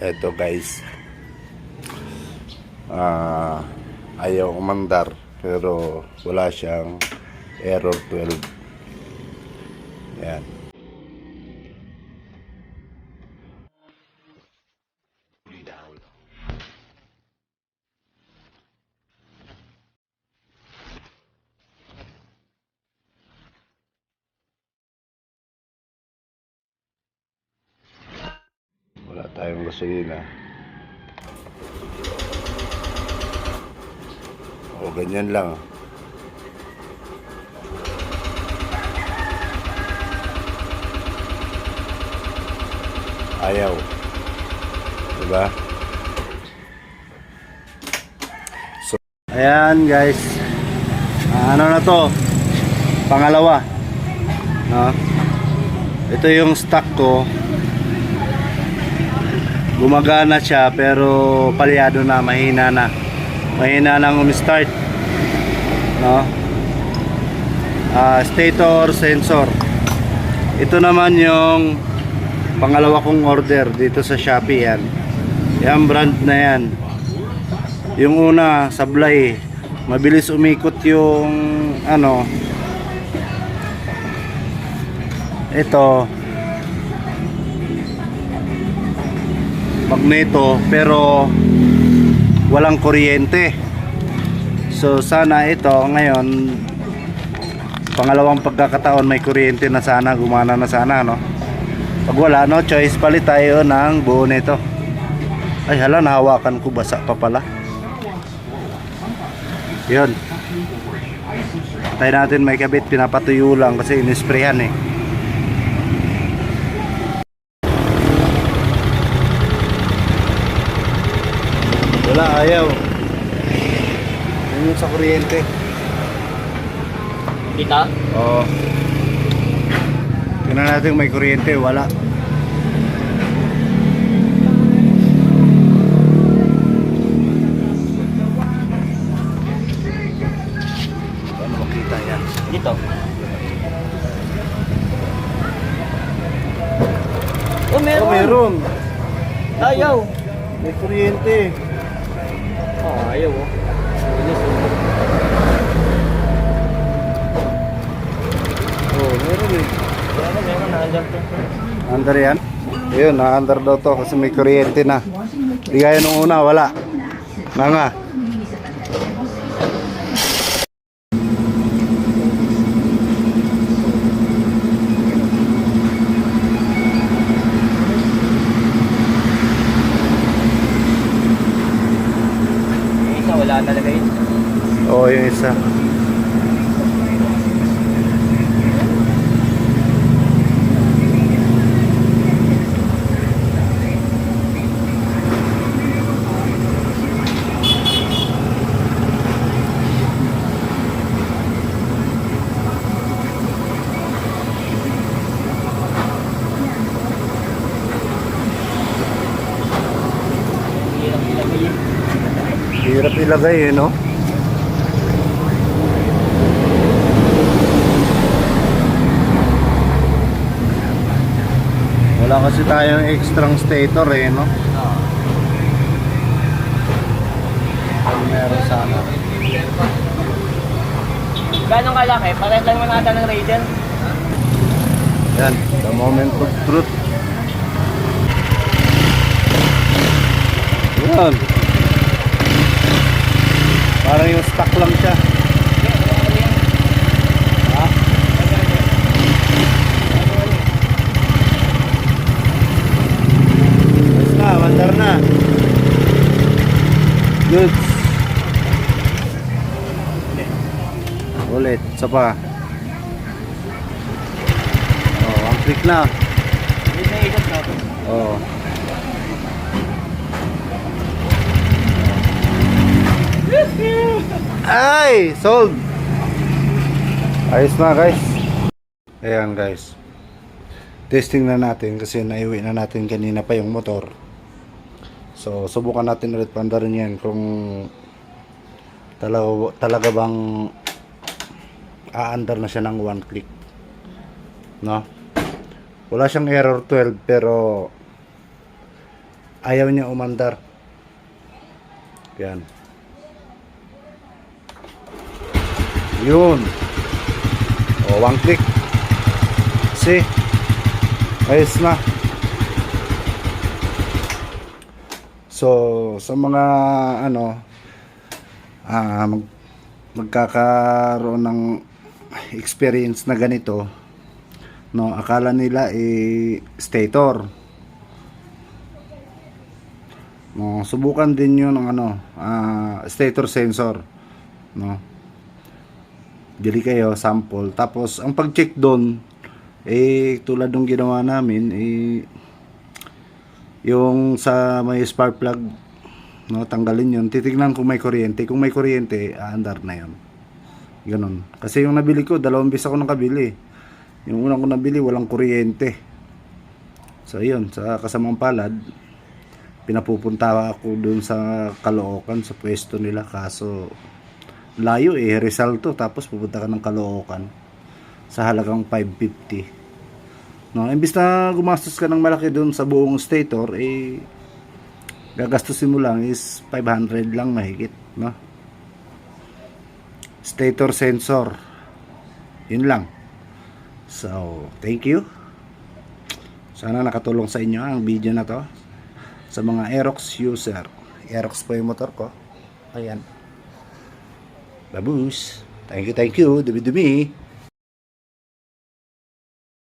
Eto guys. Ah, ayaw umandar pero wala siyang error 12. Yan. Tayong gasolina. O ganyan lang. Ayaw. Diba? So, ayan guys. Ah, ano na to? Pangalawa. No? Ito yung stock ko gumagana siya pero palyado na mahina na. Mahina nang umi-start. No? Ah, stator sensor. Ito naman yung pangalawa kong order dito sa Shopee yan. Yan brand na yan. Yung una sablay. Mabilis umikot yung ano ito magneto pero walang kuryente. So sana ito ngayon pangalawang pagkakataon may kuryente na sana gumana na sana no? Pag wala no choice palit tayo ng buo nito. Ay hala nahawakan ko basa pa pala. Yun. Tayo natin may kabit pinapatuyo lang kasi inisprayan eh Wala, ayaw. Yun yung sa kuryente. Kita? Oo. Tingnan natin may kuryente, wala. Paano makita yan? Dito. Oh, meron. Oh, meron. Ayaw. May kuryente. Oh, ayaw oh. Bilis oh. Oh, meron eh. Meron, meron. Naandyan to. Under yan? Ayun, na-under daw to kasi may kuryente na. Di gaya nung una, wala. Nga nga. Yung isa, wala talaga yun. Oo, yung isa. Hirap ilagay eh, no? Wala kasi tayong extra stator eh, no? Oo. Kung meron sana. Gano'ng kalaki? Parehas lang naman ata ng Raider. Yan, the moment of truth. Yan. Parang yung stock lang siya. Ha? Ayos na, mandar na. Goods. Ulit, isa pa. Oh, ang click na. Oh. Ay, sold. Ayos na, guys. Ayan, guys. Testing na natin kasi naiwi na natin kanina pa yung motor. So, subukan natin ulit pandarin yan kung talaga, talaga bang aandar na siya ng one click. No? Wala siyang error 12 pero ayaw niya umandar. Yan. Yun. O, one click. See? Ayos na. So, sa mga ano ah mag, magkakaroon ng experience na ganito, no, akala nila eh stator. No, subukan din 'yun ng ano, ah, stator sensor, no. Bili kayo sample tapos ang pag-check doon eh tulad ng ginawa namin eh yung sa may spark plug no tanggalin yun. Titignan kung may kuryente. Kung may kuryente aandar na yun. Ganun. Kasi yung nabili ko dalawang bis ako nakabili. Yung unang ko nabili walang kuryente. So yun. Sa kasamang palad pinapupunta ako dun sa Caloocan sa pwesto nila. Kaso layo eh. Rizal tapos pupunta ka ng Caloocan sa halagang 550 No, imbis na gumastos ka ng malaki doon sa buong stator, eh, gagastusin mo lang is 500 lang mahigit, no? Stator sensor. Yun lang. So, thank you. Sana nakatulong sa inyo ang video na to. Sa mga Aerox user. Aerox po yung motor ko. Ayan. Babus. Thank you, thank you. Dumi-dumi.